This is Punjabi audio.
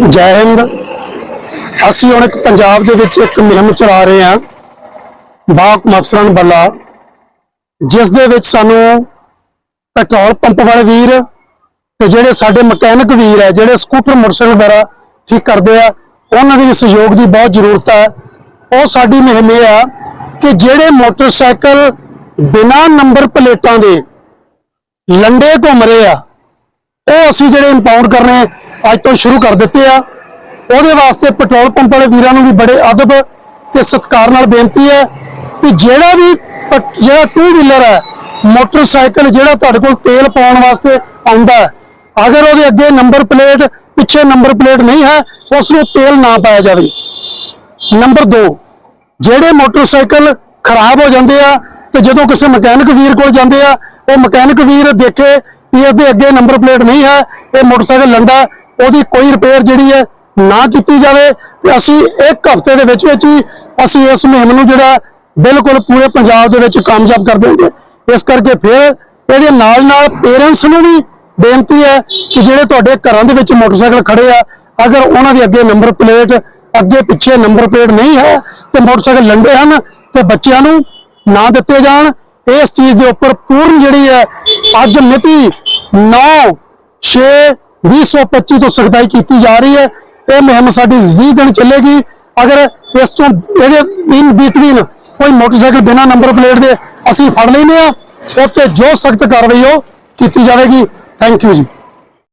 ਜੈ ਹਿੰਦ। ਅਸੀਂ ਹੁਣ ਇੱਕ ਪੰਜਾਬ ਦੇ ਵਿੱਚ ਇੱਕ ਮੁਹਿੰਮ ਚਲਾ ਰਹੇ ਹਾਂ, ਬਾਕ ਮਫਸਰਨ ਬੱਲਾ, ਜਿਸ ਦੇ ਵਿੱਚ ਸਾਨੂੰ ਪੈਟਰੋਲ ਪੰਪ ਵਾਲੇ ਵੀਰ ਤੇ ਜਿਹੜੇ ਸਾਡੇ ਮਕੈਨਿਕ ਵੀਰ ਹੈ, ਜਿਹੜੇ ਸਕੂਟਰ, ਮੋਟਰਸਾਈਕਲ ਵਗੈਰਾ ਠੀਕ ਕਰਦੇ ਆ, ਉਹਨਾਂ ਦੇ ਵੀ ਸਹਿਯੋਗ ਦੀ ਬਹੁਤ ਜ਼ਰੂਰਤ ਹੈ। ਉਹ ਸਾਡੀ ਮੁਹਿੰਮ ਇਹ ਆ ਕਿ ਜਿਹੜੇ ਮੋਟਰਸਾਈਕਲ ਬਿਨਾਂ ਨੰਬਰ ਪਲੇਟਾਂ ਦੇ ਲੰਡੇ ਘੁੰਮ ਰਹੇ ਆ, ਉਹ ਅਸੀਂ ਜਿਹੜੇ ਇੰਪਾਊਂਡ ਕਰਨੇ ਅੱਜ ਤੋਂ ਸ਼ੁਰੂ ਕਰ ਦਿੱਤੇ ਆ। ਉਹਦੇ ਵਾਸਤੇ ਪੈਟਰੋਲ ਪੰਪ ਵਾਲੇ ਵੀਰਾਂ ਨੂੰ ਵੀ ਬੜੇ ਅਦਬ ਤੇ ਸਤਿਕਾਰ ਨਾਲ ਬੇਨਤੀ ਹੈ ਕਿ ਜਿਹੜਾ ਵੀ ਜਿਹੜਾ ਟੂ ਵੀਲਰ ਹੈ, ਮੋਟਰਸਾਈਕਲ ਜਿਹੜਾ ਤੁਹਾਡੇ ਕੋਲ ਤੇਲ ਪਾਉਣ ਵਾਸਤੇ ਆਉਂਦਾ ਅਗਰ ਉਹਦੇ ਅੱਗੇ ਨੰਬਰ ਪਲੇਟ, ਪਿੱਛੇ ਨੰਬਰ ਪਲੇਟ ਨਹੀਂ ਹੈ ਉਸ ਨੂੰ ਤੇਲ ਨਾ ਪਾਇਆ ਜਾਵੇ। ਨੰਬਰ 2 ਜਿਹੜੇ ਮੋਟਰਸਾਈਕਲ ਖਰਾਬ ਹੋ ਜਾਂਦੇ ਆ ਤੇ ਜਦੋਂ ਕਿਸੇ ਮਕੈਨਿਕ ਵੀਰ ਕੋਲ ਜਾਂਦੇ ਆ, ਉਹ ਮਕੈਨਿਕ ਵੀਰ ਦੇਖੇ ਵੀ ਇਹਦੇ ਅੱਗੇ ਨੰਬਰ ਪਲੇਟ ਨਹੀਂ ਹੈ, ਇਹ ਮੋਟਰਸਾਈਕਲ ਲੰਡਾ ਉਹਦੀ ਕੋਈ ਰਿਪੇਅਰ ਜਿਹੜੀ ਹੈ ਨਾ ਕੀਤੀ ਜਾਵੇ ਤੇ ਅਸੀਂ ਇੱਕ ਹਫ਼ਤੇ ਦੇ ਵਿੱਚ ਵਿੱਚ ਹੀ ਅਸੀਂ ਇਸ ਮੁਹਿੰਮ ਨੂੰ ਜਿਹੜਾ ਬਿਲਕੁਲ ਪੂਰੇ ਪੰਜਾਬ ਦੇ ਵਿੱਚ ਕਾਮਯਾਬ ਕਰ ਦੇਵਾਂਗੇ ਇਸ ਕਰਕੇ ਫਿਰ ਇਹਦੇ ਨਾਲ ਨਾਲ ਪੇਰੈਂਟਸ ਨੂੰ ਵੀ ਬੇਨਤੀ ਹੈ ਕਿ ਜਿਹੜੇ ਤੁਹਾਡੇ ਘਰਾਂ ਦੇ ਵਿੱਚ ਮੋਟਰਸਾਈਕਲ ਖੜੇ ਆ, ਅਗਰ ਉਹਨਾਂ ਦੇ ਅੱਗੇ ਨੰਬਰ ਪਲੇਟ ਅੱਗੇ ਪਿੱਛੇ ਨੰਬਰ ਪਲੇਟ ਨਹੀਂ ਹੈ ਤੇ ਮੋਟਰਸਾਈਕਲ ਲੰਡੇ ਹਨ ਤੇ ਬੱਚਿਆਂ ਨੂੰ ਨਾ ਦਿੱਤੇ ਜਾਣ, ਇਸ ਚੀਜ਼ ਦੇ ਉੱਪਰ ਪੂਰਨ ਜਿਹੜੀ ਹੈ ਅੱਜ ਮਿਤੀ 9 6 2025 ਤੋਂ ਸਖਤਾਈ ਕੀਤੀ ਜਾ ਰਹੀ ਹੈ। ਇਹ ਮੁਹਿੰਮ ਸਾਡੀ 20 ਦਿਨ ਚੱਲੇਗੀ। ਅਗਰ ਇਸ ਤੋਂ ਇਹਦੇ ਇਨ ਬਿਟਵੀਨ ਕੋਈ ਮੋਟਰਸਾਈਕਲ ਬਿਨਾ ਨੰਬਰ ਪਲੇਟ ਦੇ ਅਸੀਂ ਫੜ ਲੈਨੇ ਆ ਉੱਤੇ ਜੋ ਸਖਤ ਕਾਰਵਾਈ ਉਹ ਕੀਤੀ ਜਾਵੇਗੀ। ਥੈਂਕ ਯੂ ਜੀ।